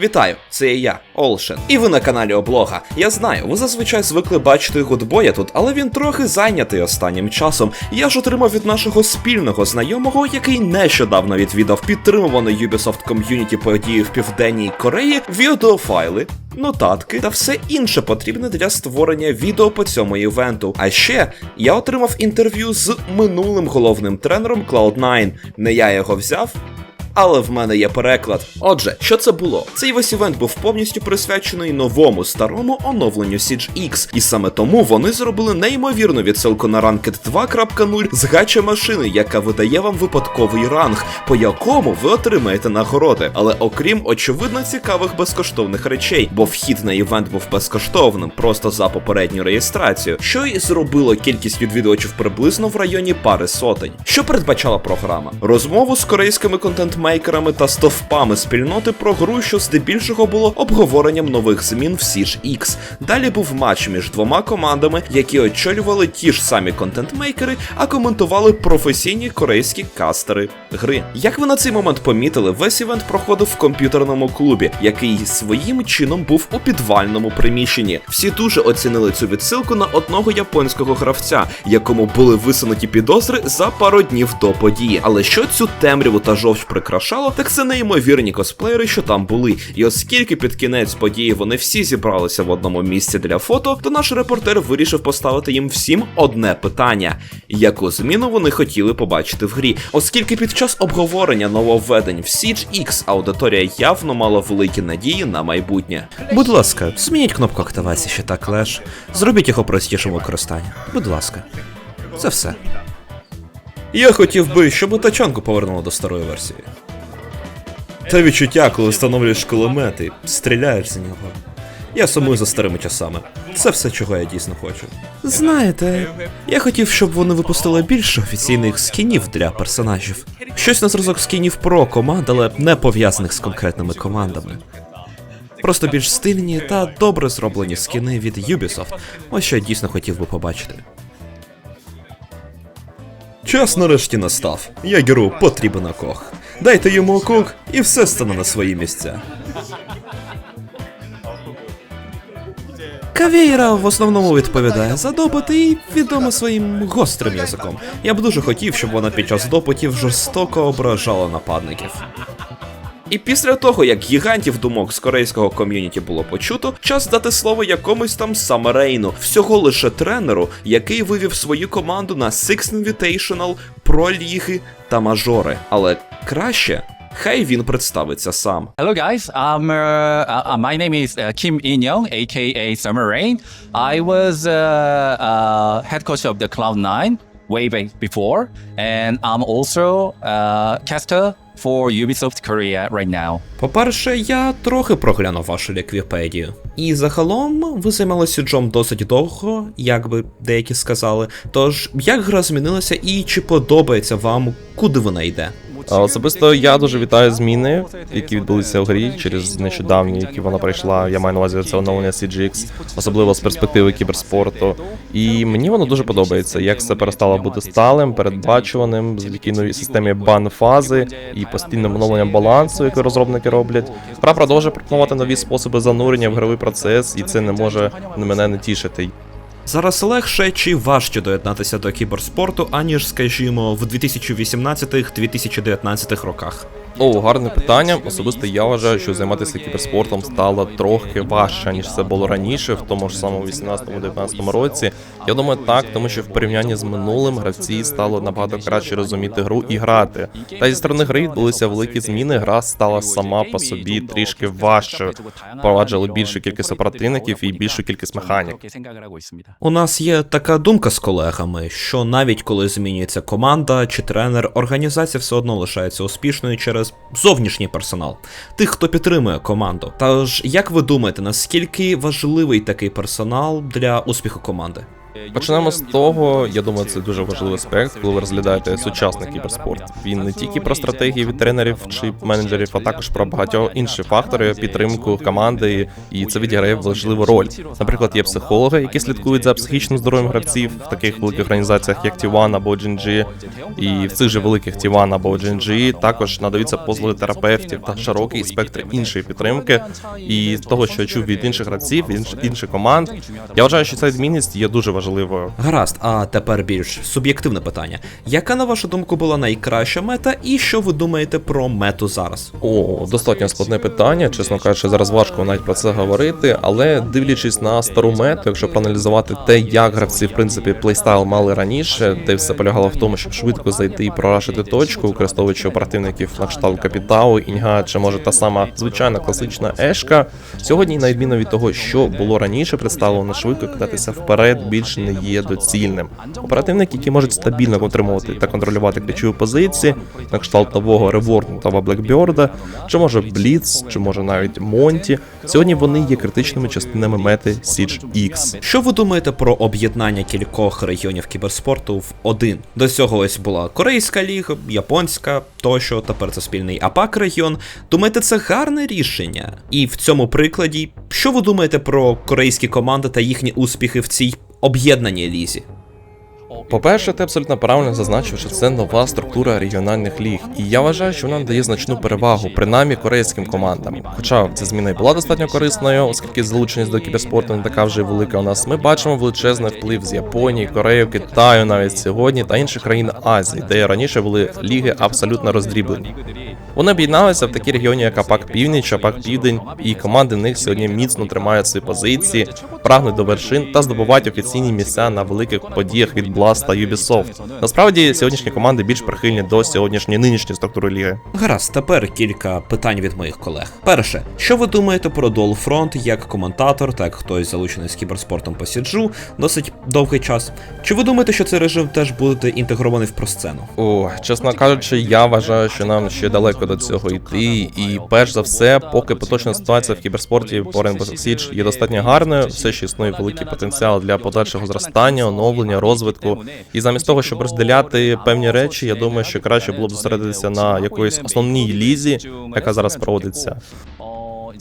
Вітаю, це я, Олшен. І ви на каналі Облога. Я знаю, ви зазвичай звикли бачити Гудбоя тут, але він трохи зайнятий останнім часом. Я ж отримав від нашого спільного знайомого, який нещодавно відвідав підтримувану Ubisoft ком'юніті події в Південній Кореї, відеофайли. Нотатки та все інше потрібне для створення відео по цьому івенту. А ще я отримав інтерв'ю з минулим головним тренером Cloud9. Не я його взяв, але в мене є переклад. Отже, що це було? Цей весь івент був повністю присвячений новому старому оновленню Siege X, і саме тому вони зробили неймовірну відсилку на Ranked 2.0 з гача машини, яка видає вам випадковий ранг, по якому ви отримаєте нагороди. Але окрім очевидно цікавих безкоштовних речей, бо вхід на івент був безкоштовним, просто за попередню реєстрацію, що й зробило кількість відвідувачів приблизно в районі пари сотень. Що передбачала програма? Розмову з корейськими контент-мейкерами та стовпами спільноти про гру, що здебільшого було обговоренням нових змін в Siege X. Далі був матч між двома командами, які очолювали ті ж самі контент-мейкери, а коментували професійні корейські кастери гри. Як ви на цей момент помітили, весь івент проходив в комп'ютерному клубі, який своїм чином був у підвальному приміщенні. Всі дуже оцінили цю відсилку на одного японського гравця, якому були висунуті підозри за пару днів до події. Але що цю темряву та жовч прикрашало, так це неймовірні косплеєри, що там були. І оскільки під кінець події вони всі зібралися в одному місці для фото, то наш репортер вирішив поставити їм всім одне питання: яку зміну вони хотіли побачити в грі, оскільки під час обговорення нововведень в Siege X аудиторія явно мала великі надії на майбутнє. Будь ласка, змініть кнопку активації ще так леш. Зробіть його простішим використання. Будь ласка, це все. Я хотів би, щоб тачанку повернуло до старої версії. Те відчуття, коли встановлюєш кулемет і стріляєш з нього. Я сумую за старими часами. Це все, чого я дійсно хочу. Знаєте, я хотів, щоб вони випустили більше офіційних скінів для персонажів. Щось на зразок скінів про команд, але не пов'язаних з конкретними командами. Просто більш стильні та добре зроблені скіни від Ubisoft. Ось що я дійсно хотів би побачити. Час нарешті настав. Ягеру потрібен окох. Дайте йому окох, і все стане на свої місця. Кавейра в основному відповідає за допити і відома своїм гострим язиком. Я б дуже хотів, щоб вона під час допитів жорстоко ображала нападників. І після того, як гігантів думок з корейського ком'юніті було почуто, час дати слово якомусь там Самарейну, всього лише тренеру, який вивів свою команду на Six Invitational, Про Ліги та мажори. Але краще. Хай він представиться сам. Hello, guys. Um, uh, my name is uh, Kim In Young, aka Summer Rain. I was uh, uh, head coach of the Cloud9 way back before, and I'm also uh, caster for Ubisoft Korea right now. По-перше, я трохи проглянув вашу ліквіпедію. І загалом ви займалися джом досить довго, як би деякі сказали. Тож, як гра змінилася і чи подобається вам, куди вона йде? Особисто я дуже вітаю зміни, які відбулися в грі через нещодавні, які вона пройшла. Я маю на увазі це оновлення CGX, особливо з перспективи кіберспорту. І мені воно дуже подобається, як це перестало бути сталим, передбачуваним завдяки новій системі бан-фази і постійним оновленням балансу, яке розробники роблять. Гра продовжує пропонувати нові способи занурення в гровий процес, і це не може мене не тішити. Зараз легше чи важче доєднатися до кіберспорту, аніж, скажімо, в 2018-2019 роках. О, гарне питання. Особисто я вважаю, що займатися кіберспортом стало трохи важче ніж це було раніше, в тому ж самому 18-19 році. Я думаю, так, тому що в порівнянні з минулим гравці стало набагато краще розуміти гру і грати. Та зі сторони гри відбулися великі зміни. Гра стала сама по собі трішки важчою. Впроваджували більшу кількість оперативників і більшу кількість механік. У нас є така думка з колегами, що навіть коли змінюється команда чи тренер, організація все одно лишається успішною через зовнішній персонал, тих, хто підтримує команду. Тож, як ви думаєте, наскільки важливий такий персонал для успіху команди? Почнемо з того, я думаю, це дуже важливий аспект, коли ви розглядаєте сучасний кіберспорт. Він не тільки про стратегії від тренерів чи менеджерів, а також про багатьох інші фактори, підтримку команди, і це відіграє важливу роль. Наприклад, є психологи, які слідкують за психічним здоров'ям гравців в таких великих організаціях, як T1 або GNG, і в цих же великих T1 або GNG також надаються послуги терапевтів та широкий спектр іншої підтримки. І з того, що я чув від інших гравців, інш- інших команд, я вважаю, що ця відмінність є дуже важливою. Гаразд, а тепер більш суб'єктивне питання. Яка, на вашу думку, була найкраща мета, і що ви думаєте про мету зараз? О, достатньо складне питання. Чесно кажучи, зараз важко навіть про це говорити. Але дивлячись на стару мету, якщо проаналізувати те, як гравці в принципі плейстайл мали раніше, де все полягало в тому, щоб швидко зайти і прорашити точку, використовуючи оперативників на кшталт Капітау, Інга чи може та сама звичайна класична ешка. Сьогодні, на відміну від того, що було раніше, представлено швидко кидатися вперед, більше не є доцільним. Оперативники, які можуть стабільно контролювати та контролювати ключові позиції, на кшталт нового реворнутого Блекберда, чи може Бліц, чи може навіть Монті. Сьогодні вони є критичними частинами мети Siege X. Що ви думаєте про об'єднання кількох регіонів кіберспорту в один? До цього ось була корейська ліга, японська тощо, тепер це спільний АПАК регіон. Думаєте, це гарне рішення? І в цьому прикладі, що ви думаєте про корейські команди та їхні успіхи в цій об'єднаній лізі? По-перше, ти абсолютно правильно зазначив, що це нова структура регіональних ліг, і я вважаю, що вона дає значну перевагу, принаймні корейським командам. Хоча ця зміна і була достатньо корисною, оскільки залученість до кіберспорту не така вже велика у нас. Ми бачимо величезний вплив з Японії, Кореї, Китаю навіть сьогодні та інших країн Азії, де раніше були ліги абсолютно роздріблені. Вони об'єдналися в такі регіони, як АПАК Північ, АПАК Південь, і команди в них сьогодні міцно тримають свої позиції, прагнуть до вершин та здобувають офіційні місця на великих подіях від Blast та Ubisoft. Насправді сьогоднішні команди більш прихильні до сьогоднішньої нинішньої структури ліги. Гаразд, тепер кілька питань від моїх колег. Перше, що ви думаєте про Dolfront як коментатор, так хтось залучений з кіберспортом по сіджу досить довгий час? Чи ви думаєте, що цей режим теж буде інтегрований в просцену? О, чесно кажучи, я вважаю, що нам ще далеко до цього йти. І перш за все, поки поточна ситуація в кіберспорті по Rainbow Six Siege є достатньо гарною, все ще існує великий потенціал для подальшого зростання, оновлення, розвитку. І замість того, щоб розділяти певні речі, я думаю, що краще було б зосередитися на якоїсь основній лізі, яка зараз проводиться.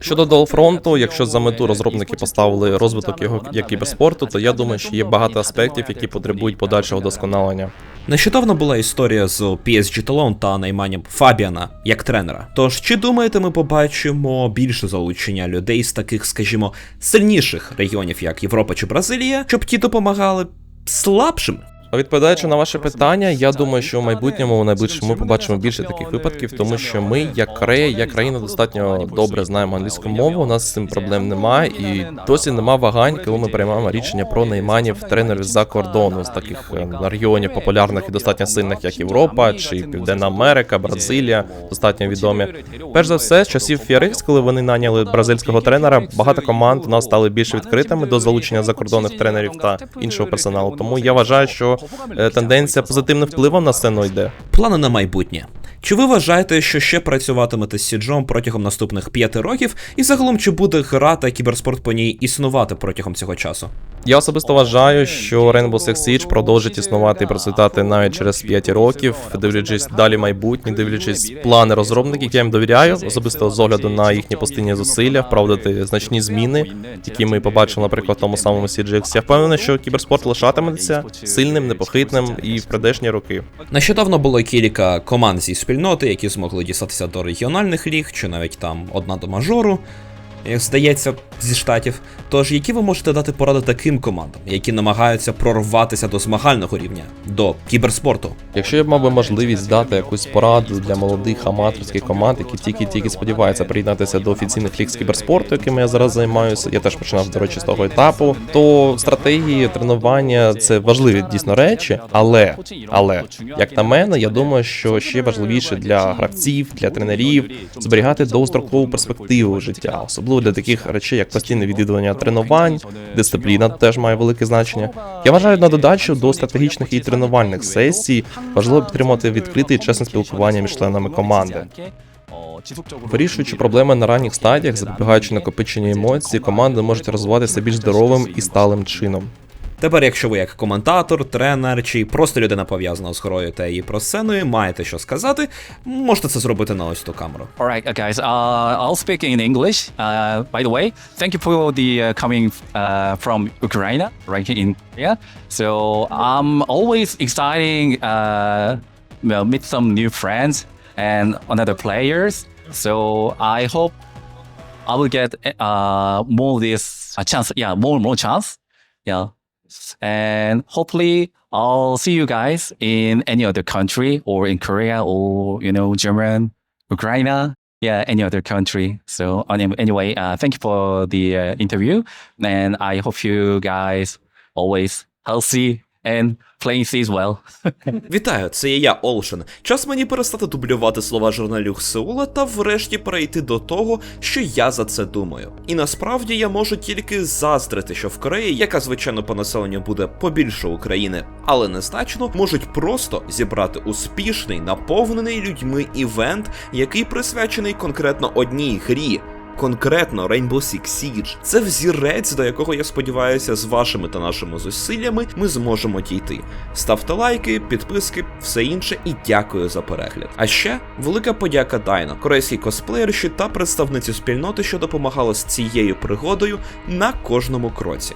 Щодо Долфронту, якщо за мету розробники поставили розвиток його як кіберспорту, то я думаю, що є багато аспектів, які потребують подальшого досконалення. Нещодавно була історія з PSG Talon та найманням Фабіана як тренера. Тож чи думаєте, ми побачимо більше залучення людей з таких, скажімо, сильніших регіонів, як Європа чи Бразилія, щоб ті допомагали слабшим? Відповідаючи на ваше питання, я думаю, що в майбутньому у найближчому ми побачимо більше таких випадків, тому що ми, як Корея, як країна, достатньо добре знаємо англійську мову. У нас з цим проблем немає, і досі нема вагань, коли ми приймаємо рішення про найманів тренерів за кордону з таких е, регіонів популярних і достатньо сильних, як Європа чи Південна Америка, Бразилія, достатньо відомі. Перш за все, з часів Фіарикс, коли вони наняли бразильського тренера, багато команд у нас стали більш відкритими до залучення закордонних тренерів та іншого персоналу. Тому я вважаю, що е, тенденція позитивним впливом на сцену йде. Плани на майбутнє. Чи ви вважаєте, що ще працюватимете з Сіджом протягом наступних п'яти років, і загалом чи буде гра та кіберспорт по ній існувати протягом цього часу? Я особисто вважаю, що Rainbow Six Siege продовжить існувати і процвітати навіть через 5 років, дивлячись далі майбутнє, дивлячись плани розробників, я їм довіряю, особисто з огляду на їхні постійні зусилля, вправдати значні зміни, які ми побачили, наприклад, в тому самому CGX. Я впевнений, що кіберспорт лишатиметься сильним, непохитним і в прийдешні роки. Нещодавно було кілька команд зі спільноти, які змогли дістатися до регіональних ліг, чи навіть там одна до мажору, здається, зі штатів. Тож, які ви можете дати поради таким командам, які намагаються прорватися до змагального рівня, до кіберспорту? Якщо я б мав би можливість дати якусь пораду для молодих аматорських команд, які тільки-тільки сподіваються приєднатися до офіційних ліг з кіберспорту, якими я зараз займаюся, я теж починав, до речі, з того етапу, то стратегії, тренування це важливі дійсно речі, але але як на мене, я думаю, що ще важливіше для гравців, для тренерів зберігати довгострокову перспективу життя, особливо для таких речей, як постійне відвідування тренувань, дисципліна теж має велике значення. Я вважаю на додачу до стратегічних і тренувальних сесій важливо підтримувати відкрите і чесне спілкування між членами команди. Вирішуючи проблеми на ранніх стадіях, запобігаючи накопиченню емоцій, команди можуть розвиватися більш здоровим і сталим чином. Тепер, якщо ви як коментатор, тренер чи просто людина пов'язана з грою та її про сценою, маєте що сказати, можете це зробити на ось ту камеру. All right, uh, guys. Uh, I'll speak in English. Uh, by the way, thank you for the uh, coming uh, from Ukraine, right here in Korea. So I'm always exciting. Uh, well, meet some new friends and another players. So I hope I will get uh, more this uh, chance. Yeah, more more chance. Yeah, and hopefully I'll see you guys in any other country or in Korea or you know German, Ukraine, yeah, any other country. So anyway, uh, thank you for the uh, interview, and I hope you guys always healthy and playing seas well. Вітаю, це є я, Олшен. Час мені перестати дублювати слова журналюг Сеула та врешті перейти до того, що я за це думаю. І насправді я можу тільки заздрити, що в Кореї, яка звичайно по населенню буде побільше України, але незначно, можуть просто зібрати успішний, наповнений людьми івент, який присвячений конкретно одній грі. Конкретно Rainbow Six Siege. Це взірець, до якого я сподіваюся, з вашими та нашими зусиллями ми зможемо дійти. Ставте лайки, підписки, все інше, і дякую за перегляд. А ще велика подяка Дайно, корейській косплеєрші та представниці спільноти, що допомагала з цією пригодою на кожному кроці.